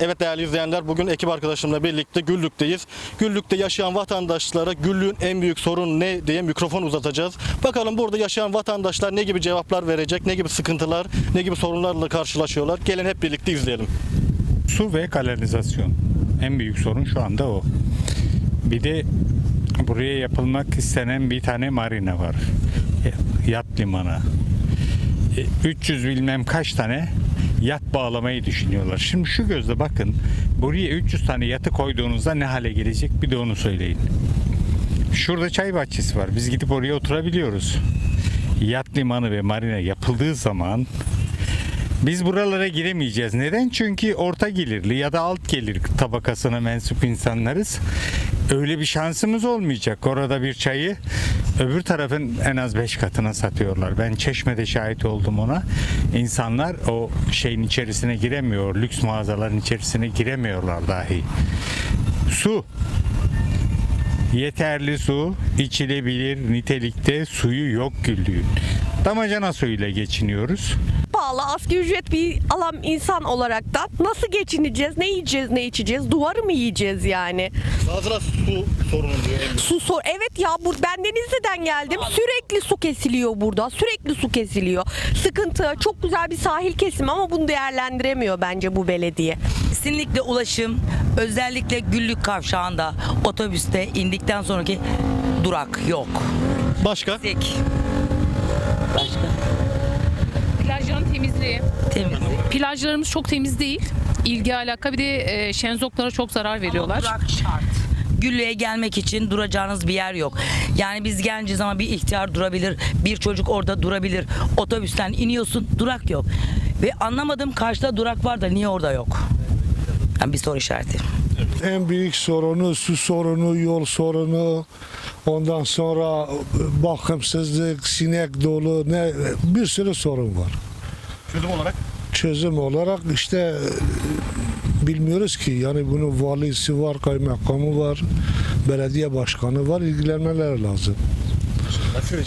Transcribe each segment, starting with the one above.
Evet değerli izleyenler bugün ekip arkadaşımla birlikte Güllük'teyiz. Güllük'te yaşayan vatandaşlara Güllük'ün en büyük sorun ne diye mikrofon uzatacağız. Bakalım burada yaşayan vatandaşlar ne gibi cevaplar verecek, ne gibi sıkıntılar, ne gibi sorunlarla karşılaşıyorlar. Gelin hep birlikte izleyelim. Su ve kanalizasyon. En büyük sorun şu anda o. Bir de buraya yapılmak istenen bir tane marina var. Yat limanı. E, 300 bilmem kaç tane yat bağlamayı düşünüyorlar. Şimdi şu gözle bakın. Buraya 300 tane yatı koyduğunuzda ne hale gelecek bir de onu söyleyin. Şurada çay bahçesi var. Biz gidip oraya oturabiliyoruz. Yat limanı ve marina yapıldığı zaman biz buralara giremeyeceğiz. Neden? Çünkü orta gelirli ya da alt gelir tabakasına mensup insanlarız. Öyle bir şansımız olmayacak. Orada bir çayı öbür tarafın en az 5 katına satıyorlar. Ben Çeşme'de şahit oldum ona. İnsanlar o şeyin içerisine giremiyor. Lüks mağazaların içerisine giremiyorlar dahi. Su Yeterli su, içilebilir nitelikte suyu yok güldüğün. Damacana suyuyla geçiniyoruz. Pahalı asgari ücret bir alan insan olarak da nasıl geçineceğiz, ne yiyeceğiz, ne içeceğiz, duvarı mı yiyeceğiz yani? Bazılar su sorunu diyor en büyük. Su sor. Evet ya bur ben Denizli'den geldim. Sürekli su kesiliyor burada. Sürekli su kesiliyor. Sıkıntı. Çok güzel bir sahil kesimi ama bunu değerlendiremiyor bence bu belediye. Kesinlikle ulaşım özellikle Güllük Kavşağı'nda otobüste indikten sonraki durak yok. Başka? Tek. Başka? Plajların temizliği. Temizlik. Plajlarımız çok temiz değil. İlgi alaka bir de e, şenzoklara çok zarar veriyorlar. Durak şart. Güllü'ye gelmek için duracağınız bir yer yok. Yani biz gelince zaman bir ihtiyar durabilir, bir çocuk orada durabilir. Otobüsten iniyorsun, durak yok. Ve anlamadım karşıda durak var da niye orada yok? Yani bir soru işareti. En büyük sorunu su sorunu, yol sorunu, ondan sonra bakımsızlık, sinek dolu ne bir sürü sorun var. Çözüm olarak Çözüm olarak işte e, bilmiyoruz ki yani bunun valisi var, kaymakamı var, belediye başkanı var ilgilenmeleri lazım.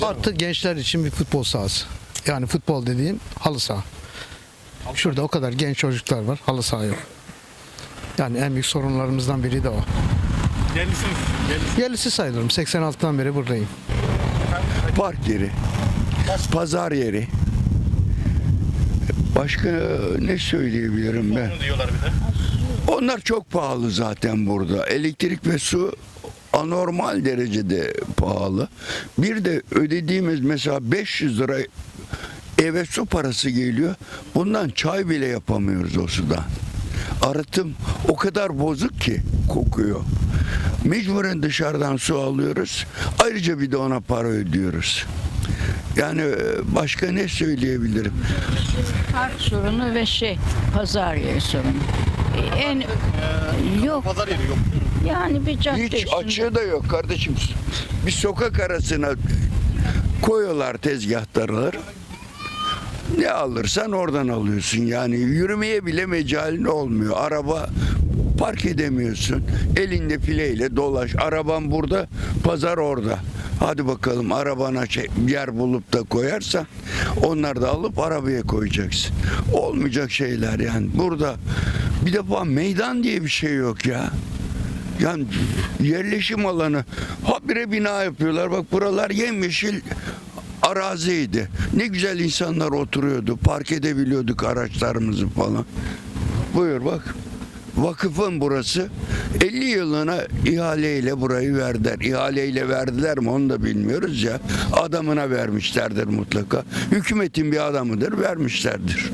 Artı gençler için bir futbol sahası. Yani futbol dediğim halı saha. Şurada o kadar genç çocuklar var, halı saha yok. Yani en büyük sorunlarımızdan biri de o. yerlisiniz. Yerlisiniz. Yerlisi sayılırım. 86'dan beri buradayım. park yeri, pazar yeri. Başka ne söyleyebilirim ben? Sorunu diyorlar bir de. Onlar çok pahalı zaten burada. Elektrik ve su anormal derecede pahalı. Bir de ödediğimiz mesela 500 lira eve su parası geliyor. Bundan çay bile yapamıyoruz o sudan. Arıtım o kadar bozuk ki kokuyor. Mecburen dışarıdan su alıyoruz. Ayrıca bir de ona para ödüyoruz. Yani e, başka ne söyleyebilirim? Park sorunu ve şey pazar yeri sorunu. Ee, En yok Pazar yeri yok. yani bir cadde Hiç üstünde. açığı da yok kardeşim. Bir sokak arasına koyuyorlar tezgahtarlar. Ne alırsan oradan alıyorsun. Yani yürümeye bile mecalin olmuyor. Araba park edemiyorsun. Elinde fileyle dolaş. Araban burada, pazar orada. Hadi bakalım arabana şey, yer bulup da koyarsan onları da alıp arabaya koyacaksın. Olmayacak şeyler yani. Burada bir defa meydan diye bir şey yok ya. Yani yerleşim alanı habire bina yapıyorlar. Bak buralar yemyeşil araziydi. Ne güzel insanlar oturuyordu. Park edebiliyorduk araçlarımızı falan. Buyur bak. Vakıfın burası 50 yılına ihaleyle burayı verdiler. İhaleyle verdiler mi onu da bilmiyoruz ya. Adamına vermişlerdir mutlaka. Hükümetin bir adamıdır vermişlerdir.